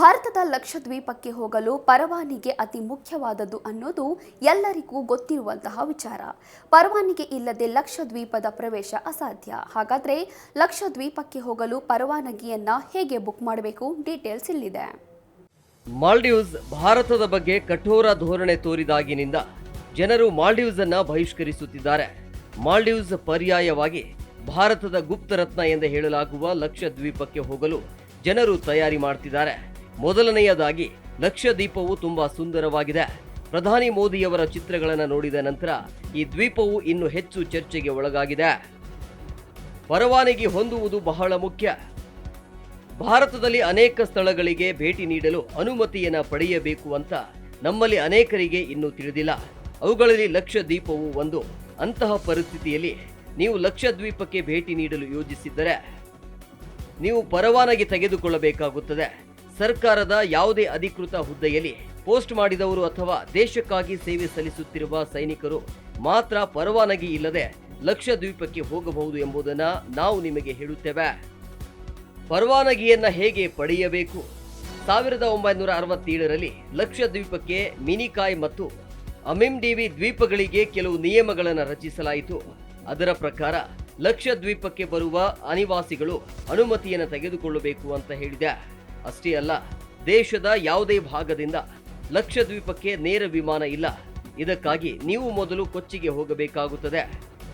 ಭಾರತದ ಲಕ್ಷದ್ವೀಪಕ್ಕೆ ಹೋಗಲು ಪರವಾನಿಗೆ ಅತಿ ಮುಖ್ಯವಾದದ್ದು ಅನ್ನೋದು ಎಲ್ಲರಿಗೂ ಗೊತ್ತಿರುವಂತಹ ವಿಚಾರ. ಪರವಾನಿಗೆ ಇಲ್ಲದೆ ಲಕ್ಷದ್ವೀಪದ ಪ್ರವೇಶ ಅಸಾಧ್ಯ. ಹಾಗಾದ್ರೆ ಲಕ್ಷದ್ವೀಪಕ್ಕೆ ಹೋಗಲು ಪರವಾನಗಿಯನ್ನ ಹೇಗೆ ಬುಕ್ ಮಾಡಬೇಕು? ಡೀಟೇಲ್ಸ್ ಇಲ್ಲಿದೆ. ಮಾಲ್ಡೀವ್ಸ್ ಭಾರತದ ಬಗ್ಗೆ ಕಠೋರ ಧೋರಣೆ ತೋರಿದಾಗಿನಿಂದ ಜನರು ಮಾಲ್ಡೀವ್ಸ್ ಅನ್ನ ಬಹಿಷ್ಕರಿಸುತ್ತಿದ್ದಾರೆ. ಮಾಲ್ಡೀವ್ಸ್ ಪರ್ಯಾಯವಾಗಿ ಭಾರತದ ಗುಪ್ತರತ್ನ ಎಂದು ಹೇಳಲಾಗುವ ಲಕ್ಷದ್ವೀಪಕ್ಕೆ ಹೋಗಲು ಜನರು ತಯಾರಿ ಮಾಡ್ತಿದ್ದಾರೆ. ಮೊದಲನೆಯದಾಗಿ ಲಕ್ಷದ್ವೀಪವು ತುಂಬಾ ಸುಂದರವಾಗಿದೆ. ಪ್ರಧಾನಿ ಮೋದಿಯವರ ಚಿತ್ರಗಳನ್ನು ನೋಡಿದ ನಂತರ ಈ ದ್ವೀಪವು ಇನ್ನು ಹೆಚ್ಚು ಚರ್ಚೆಗೆ ಒಳಗಾಗಿದೆ. ಪರವಾನಗಿ ಹೊಂದುವುದು ಬಹಳ ಮುಖ್ಯ. ಭಾರತದಲ್ಲಿ ಅನೇಕ ಸ್ಥಳಗಳಿಗೆ ಭೇಟಿ ನೀಡಲು ಅನುಮತಿಯನ್ನು ಪಡೆಯಬೇಕು ಅಂತ ನಮ್ಮಲ್ಲಿ ಅನೇಕರಿಗೆ ಇನ್ನೂ ತಿಳಿದಿಲ್ಲ. ಅವುಗಳಲ್ಲಿ ಲಕ್ಷದ್ವೀಪವು ಒಂದು. ಅಂತಹ ಪರಿಸ್ಥಿತಿಯಲ್ಲಿ ನೀವು ಲಕ್ಷದ್ವೀಪಕ್ಕೆ ಭೇಟಿ ನೀಡಲು ಯೋಜಿಸಿದ್ದರೆ ನೀವು ಪರವಾನಗಿ ತೆಗೆದುಕೊಳ್ಳಬೇಕಾಗುತ್ತದೆ. ಸರ್ಕಾರದ ಯಾವುದೇ ಅಧಿಕೃತ ಹುದ್ದೆಯಲ್ಲಿ ಪೋಸ್ಟ್ ಮಾಡಿದವರು ಅಥವಾ ದೇಶಕ್ಕಾಗಿ ಸೇವೆ ಸಲ್ಲಿಸುತ್ತಿರುವ ಸೈನಿಕರು ಮಾತ್ರ ಪರವಾನಗಿ ಇಲ್ಲದೆ ಲಕ್ಷದ್ವೀಪಕ್ಕೆ ಹೋಗಬಹುದು ಎಂಬುದನ್ನು ನಾವು ನಿಮಗೆ ಹೇಳುತ್ತೇವೆ. ಪರವಾನಗಿಯನ್ನು ಹೇಗೆ ಪಡೆಯಬೇಕು? ಸಾವಿರದ ಒಂಬೈನೂರ ಅರವತ್ತೇಳರಲ್ಲಿ ಲಕ್ಷದ್ವೀಪಕ್ಕೆ ಮಿನಿಕಾಯ್ ಮತ್ತು ಅಮಿಮ್ಡಿವಿ ದ್ವೀಪಗಳಿಗೆ ಕೆಲವು ನಿಯಮಗಳನ್ನು ರಚಿಸಲಾಯಿತು. ಅದರ ಪ್ರಕಾರ ಲಕ್ಷದ್ವೀಪಕ್ಕೆ ಬರುವ ಅನಿವಾಸಿಗಳು ಅನುಮತಿಯನ್ನು ತೆಗೆದುಕೊಳ್ಳಬೇಕು ಅಂತ ಹೇಳಿದೆ. ಅಷ್ಟೇ ಅಲ್ಲ, ದೇಶದ ಯಾವುದೇ ಭಾಗದಿಂದ ಲಕ್ಷದ್ವೀಪಕ್ಕೆ ನೇರ ವಿಮಾನ ಇಲ್ಲ. ಇದಕ್ಕಾಗಿ ನೀವು ಮೊದಲು ಕೊಚ್ಚಿಗೆ ಹೋಗಬೇಕಾಗುತ್ತದೆ.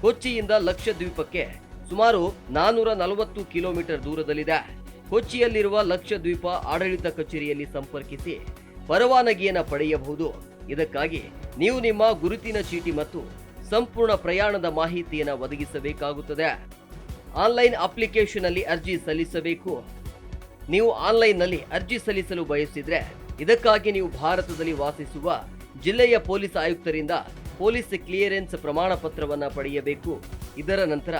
ಕೊಚ್ಚಿಯಿಂದ ಲಕ್ಷದ್ವೀಪಕ್ಕೆ ಸುಮಾರು ನಾನೂರ ನಲವತ್ತು ಕಿಲೋಮೀಟರ್ ದೂರದಲ್ಲಿದೆ. ಕೊಚ್ಚಿಯಲ್ಲಿರುವ ಲಕ್ಷದ್ವೀಪ ಆಡಳಿತ ಕಚೇರಿಯಲ್ಲಿ ಸಂಪರ್ಕಿಸಿ ಪರವಾನಗಿಯನ್ನು ಪಡೆಯಬಹುದು. ಇದಕ್ಕಾಗಿ ನೀವು ನಿಮ್ಮ ಗುರುತಿನ ಚೀಟಿ ಮತ್ತು ಸಂಪೂರ್ಣ ಪ್ರಯಾಣದ ಮಾಹಿತಿಯನ್ನು ಒದಗಿಸಬೇಕಾಗುತ್ತದೆ. ಆನ್ಲೈನ್ ಅಪ್ಲಿಕೇಶನ್ ಅಲ್ಲಿ ಅರ್ಜಿ ಸಲ್ಲಿಸಬೇಕು. ನೀವು ಆನ್ಲೈನ್ನಲ್ಲಿ ಅರ್ಜಿ ಸಲ್ಲಿಸಲು ಬಯಸಿದರೆ ಇದಕ್ಕಾಗಿ ನೀವು ಭಾರತದಲ್ಲಿ ವಾಸಿಸುವ ಜಿಲ್ಲೆಯ ಪೊಲೀಸ್ ಆಯುಕ್ತರಿಂದ ಪೊಲೀಸ್ ಕ್ಲಿಯರೆನ್ಸ್ ಪ್ರಮಾಣ ಪತ್ರವನ್ನು ಪಡೆಯಬೇಕು. ಇದರ ನಂತರ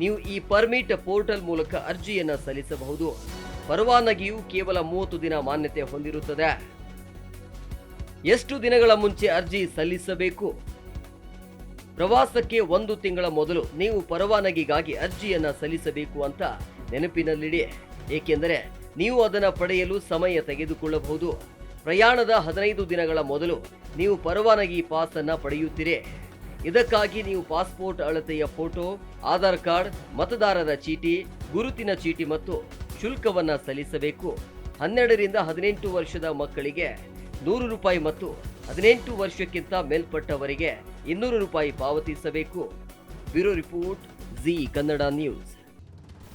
ನೀವು ಈ ಪರ್ಮಿಟ್ ಪೋರ್ಟಲ್ ಮೂಲಕ ಅರ್ಜಿಯನ್ನು ಸಲ್ಲಿಸಬಹುದು. ಪರವಾನಗಿಯು ಕೇವಲ ಮೂವತ್ತು ದಿನ ಮಾನ್ಯತೆ ಹೊಂದಿರುತ್ತದೆ. ಎಷ್ಟು ದಿನಗಳ ಮುಂಚೆ ಅರ್ಜಿ ಸಲ್ಲಿಸಬೇಕು? ಪ್ರವಾಸಕ್ಕೆ ಒಂದು ತಿಂಗಳ ಮೊದಲು ನೀವು ಪರವಾನಗಿಗಾಗಿ ಅರ್ಜಿಯನ್ನು ಸಲ್ಲಿಸಬೇಕು ಅಂತ ನೆನಪಿನಲ್ಲಿಡಿ. ಏಕೆಂದರೆ ನೀವು ಅದನ್ನು ಪಡೆಯಲು ಸಮಯ ತೆಗೆದುಕೊಳ್ಳಬಹುದು. ಪ್ರಯಾಣದ ಹದಿನೈದು ದಿನಗಳ ಮೊದಲು ನೀವು ಪರವಾನಗಿ ಪಾಸ್ ಅನ್ನ ಪಡೆಯುತ್ತೀರಿ. ಇದಕ್ಕಾಗಿ ನೀವು ಪಾಸ್ಪೋರ್ಟ್ ಅಳತೆಯ ಫೋಟೋ, ಆಧಾರ್ ಕಾರ್ಡ್, ಮತದಾರರ ಚೀಟಿ, ಗುರುತಿನ ಚೀಟಿ ಮತ್ತು ಶುಲ್ಕವನ್ನು ಸಲ್ಲಿಸಬೇಕು. ಹನ್ನೆರಡರಿಂದ ಹದಿನೆಂಟು ವರ್ಷದ ಮಕ್ಕಳಿಗೆ ನೂರು ರೂಪಾಯಿ ಮತ್ತು ಹದಿನೆಂಟು ವರ್ಷಕ್ಕಿಂತ ಮೇಲ್ಪಟ್ಟವರಿಗೆ ಇನ್ನೂರು ರೂಪಾಯಿ ಪಾವತಿಸಬೇಕು. Bureau report Zee Kannada news.